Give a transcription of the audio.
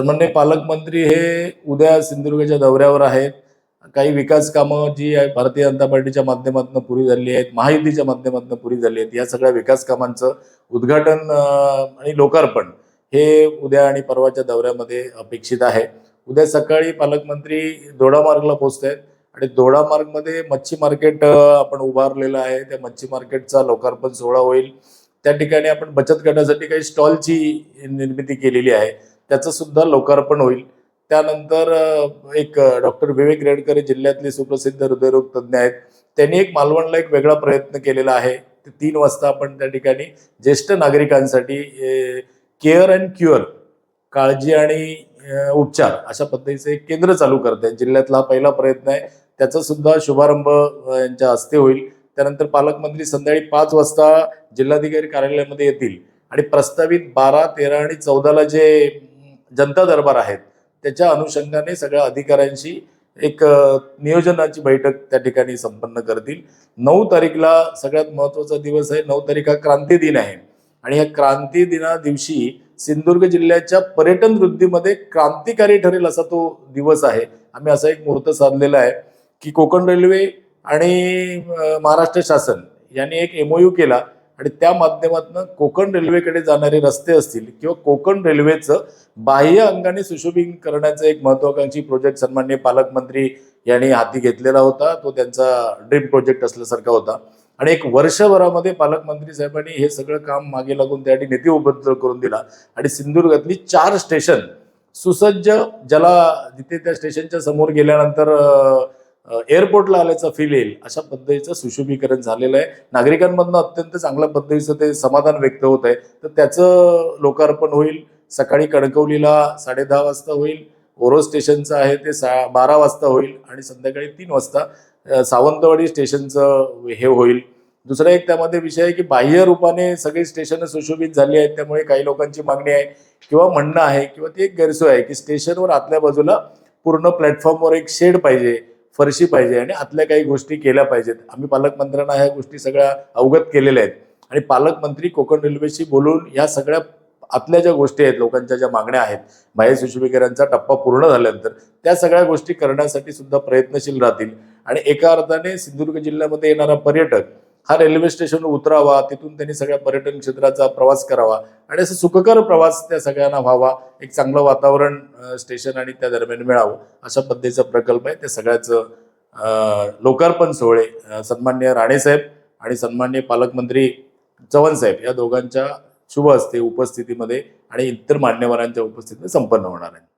सन्मान्य पालकमंत्री हे उद्या सिंधुदुर्गच्या दौऱ्यावर आहेत. काही विकास कामं जी आहे भारतीय जनता पार्टीच्या माध्यमातून पुरी झाली आहेत महायुतीच्या माध्यमातून पुरी झाली आहेत. या सगळ्या विकास कामांचं उद्घाटन आणि लोकार्पण हे उद्या आणि परवाच्या दौऱ्यामध्ये अपेक्षित आहे. उद्या सकाळी पालकमंत्री दोडामार्गला पोहोचत आहेत आणि दोडामार्गमध्ये मच्छी मार्केट आपण उभारलेलं आहे. त्या मच्छी मार्केटचा लोकार्पण सोहळा होईल. त्या ठिकाणी आपण बचत गटासाठी काही स्टॉलची निर्मिती केलेली आहे. त्याचं सुद्धा लोकार्पण होईल. त्यानंतर एक डॉक्टर विवेक रेडकर जिल्ह्यातले सुप्रसिद्ध हृदयरोग तज्ज्ञ आहेत. त्यांनी एक मालवणला एक वेगळा प्रयत्न केलेला आहे. ते तीन वाजता आपण त्या ठिकाणी ज्येष्ठ नागरिकांसाठी केअर अँड क्युअर काळजी आणि उपचार अशा पद्धतीचं एक केंद्र चालू करत आहे जिल्ह्यातला हा पहिला प्रयत्न आहे. त्याचा सुद्धा शुभारंभ यांच्या हस्ते होईल. त्यानंतर पालकमंत्री संध्याकाळी पाच वाजता जिल्हाधिकारी कार्यालयामध्ये येतील. आणि प्रस्तावित बारा तेरा आणि चौदाला जे जनता दरबार आहेत त्याच्या अनुषंगाने सगळ्या अधिकाऱ्यांशी एक नियोजनाची बैठक त्या ठिकाणी संपन्न करतील. नऊ तारीखला सगळ्यात महत्त्वाचा दिवस आहे नऊ तारीख हा क्रांती दिन आहे. आणि या क्रांती दिना दिवशी सिंधुदुर्ग जिल्ह्याच्या पर्यटन वृद्धीमध्ये क्रांतिकारी ठरेल असा तो दिवस आहे. आम्ही असा एक मुहूर्त साधलेला आहे की कोकण रेल्वे आणि महाराष्ट्र शासन यांनी एक एमओयू केला. आणि त्या माध्यमातून कोकण रेल्वेकडे जाणारे रस्ते असतील किंवा कोकण रेल्वेचं बाह्य अंगाने सुशोभिंग करण्याचं एक महत्वाकांक्षी प्रोजेक्ट सन्मान्य पालकमंत्री यांनी हाती घेतलेला होता. तो त्यांचा ड्रीम प्रोजेक्ट असल्यासारखा होता. आणि एक वर्षभरामध्ये पालकमंत्री साहेबांनी हे सगळं काम मागे लागून त्यासाठी निधी उपलब्ध करून दिला. आणि सिंधुदुर्गातली चार स्टेशन सुसज्ज ज्याला जिथे त्या स्टेशनच्या समोर गेल्यानंतर एअरपोर्टला आल्याचा फील येईल. अशा पद्धतीचं सुशोभीकरण झालेलं आहे. नागरिकांमधनं अत्यंत चांगल्या पद्धतीचं ते समाधान व्यक्त होत आहे. तर त्याचं लोकार्पण होईल. सकाळी कणकवलीला साडे दहा वाजता होईल. ओरो स्टेशनचं आहे ते सा बारा वाजता होईल आणि संध्याकाळी तीन वाजता सावंतवाडी स्टेशनचं हे होईल. दुसरा एक त्यामध्ये विषय आहे की बाह्य रूपाने सगळी स्टेशनं सुशोभित झाली आहेत. त्यामुळे काही लोकांची मागणी आहे किंवा म्हणणं आहे किंवा ती एक गैरसोय आहे की स्टेशनवर आतल्या बाजूला पूर्ण प्लॅटफॉर्मवर एक शेड पाहिजे. फरशी पाहिजे आणि आतल्या काही गोष्टी केल्या पाहिजेत. आम्ही पालकमंत्र्यांना ह्या गोष्टी सगळ्या अवगत केलेल्या आहेत. आणि पालकमंत्री कोकण रेल्वेशी बोलून या सगळ्या आतल्या ज्या गोष्टी आहेत लोकांच्या ज्या मागण्या आहेत बाह्य सुशोभीकरांचा टप्पा पूर्ण झाल्यानंतर त्या सगळ्या गोष्टी करण्यासाठी सुद्धा प्रयत्नशील राहतील. आणि एका अर्थाने सिंधुदुर्ग जिल्ह्यामध्ये येणारा पर्यटक हा रेल्वे स्टेशनवर उतरावा तिथून त्यांनी सगळ्या पर्यटन क्षेत्राचा प्रवास करावा आणि असं सुखकर प्रवास त्या सगळ्यांना व्हावा एक चांगलं वातावरण स्टेशन आणि त्या दरम्यान मिळावं अशा पद्धतीचा प्रकल्प आहे. त्या सगळ्याचं लोकार्पण सोहळे सन्मान्य राणेसाहेब आणि सन्मान्य पालकमंत्री चव्हाण साहेब या दोघांच्या शुभ हस्ते उपस्थितीमध्ये आणि इतर मान्यवरांच्या उपस्थितीमध्ये संपन्न होणार आहे.